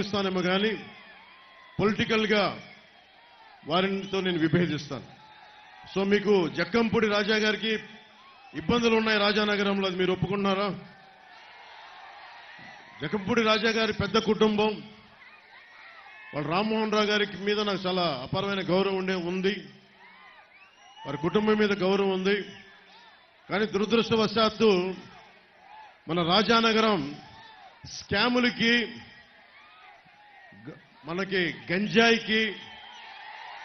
ఇస్తానేమో కానీ పొలిటికల్గా వారితో నేను విభేదిస్తాను. సో మీకు జక్కంపూడి రాజా గారికి ఇబ్బందులు ఉన్నాయి రాజానగరంలో అది మీరు ఒప్పుకున్నారా? జక్కంపూడి రాజా గారి పెద్ద కుటుంబం వాళ్ళు రామ్మోహన్ రావు గారికి మీద నాకు చాలా అపారమైన గౌరవం ఉండే ఉంది. వారి కుటుంబం మీద గౌరవం ఉంది. కానీ దురదృష్టవశాత్తు మన రాజానగరం స్కాములకి మనకి గంజాయికి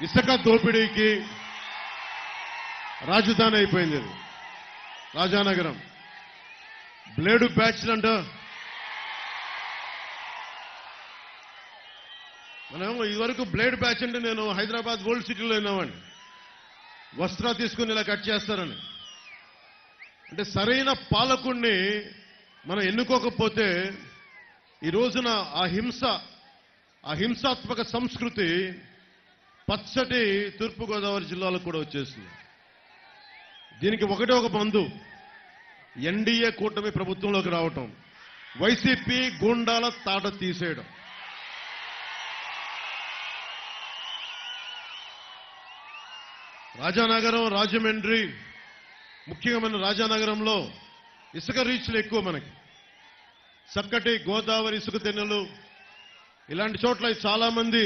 ఇసుక దోపిడీకి రాజధాని అయిపోయింది ఇది రాజానగరం. బ్లేడు బ్యాచ్ అంట. మనం ఇదివరకు బ్లేడ్ బ్యాచ్ అంటే నేను హైదరాబాద్ గోల్డ్ సిటీలో విన్నామండి వస్త్ర తీసుకుని ఇలా కట్ చేస్తారని. అంటే సరైన పాలకుణ్ణి మనం ఎన్నుకోకపోతే ఈ రోజున ఆ హింస ఆ హింసాత్మక సంస్కృతి పచ్చటి తూర్పుగోదావరి జిల్లాలో కూడా వచ్చేసింది. దీనికి ఒకటే ఒక మందు ఎన్డీఏ కూటమి ప్రభుత్వంలోకి రావటం వైసీపీ గూండాల తాట తీసేయడం. రాజానగరం రాజమండ్రి ముఖ్యంగా మన రాజానగరంలో ఇసుక రీచ్లు ఎక్కువ మనకి. చక్కటి గోదావరి ఇసుక తెన్నెలు ఇలాంటి చోట్ల చాలా మంది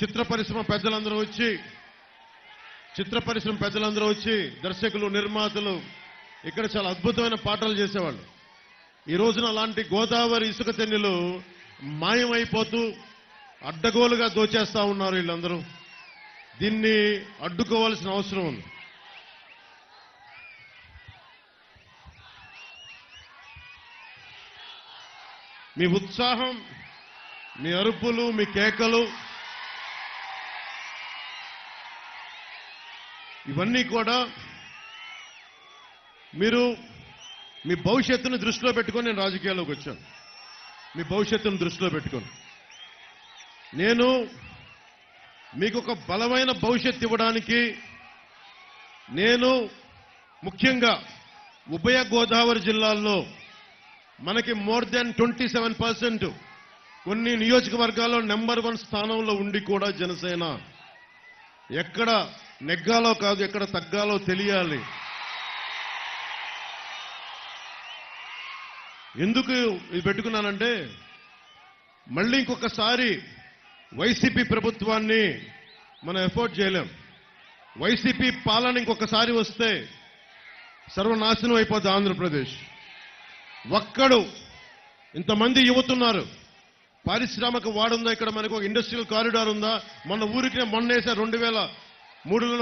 చిత్ర పరిశ్రమ పెద్దలందరూ వచ్చి చిత్ర పరిశ్రమ పెద్దలందరూ వచ్చి దర్శకులు నిర్మాతలు ఇక్కడ చాలా అద్భుతమైన పాటలు చేసేవాళ్ళు. ఈ రోజున అలాంటి గోదావరి ఇసుక తెన్నెలు మాయమైపోతూ అడ్డగోలుగా దోచేస్తా ఉన్నారు వీళ్ళందరూ. దీన్ని అడ్డుకోవాల్సిన అవసరం ఉంది. మీ ఉత్సాహం మీ అరుపులు మీ కేకలు ఇవన్నీ కూడా మీరు మీ భవిష్యత్తును దృష్టిలో పెట్టుకొని నేను రాజకీయాల్లోకి వచ్చాను. మీ భవిష్యత్తును దృష్టిలో పెట్టుకొని. నేను మీకు ఒక బలమైన భవిష్యత్తు ఇవ్వడానికి నేను ముఖ్యంగా ఉభయ గోదావరి జిల్లాల్లో మనకి more than twenty seven percent కొన్ని నియోజకవర్గాల్లో నెంబర్ వన్ స్థానంలో ఉండి కూడా జనసేన ఎక్కడ నెగ్గాలో కాదు ఎక్కడ తగ్గాలో తెలియాలి. ఎందుకు ఇది పెట్టుకున్నానంటే మళ్ళీ ఇంకొకసారి వైసీపీ ప్రభుత్వాన్ని మనం ఎఫోర్డ్ చేయలేం. వైసీపీ పాలన ఇంకొకసారి వస్తే సర్వనాశనం అయిపోద్ది ఆంధ్రప్రదేశ్. ఒక్కడు ఇంతమంది యువతున్నారు. పారిశ్రామిక వాడుందా? ఇక్కడ మనకు ఒక ఇండస్ట్రియల్ కారిడార్ ఉందా? మన ఊరికి మొన్న వేసే రెండు వేల మూడులో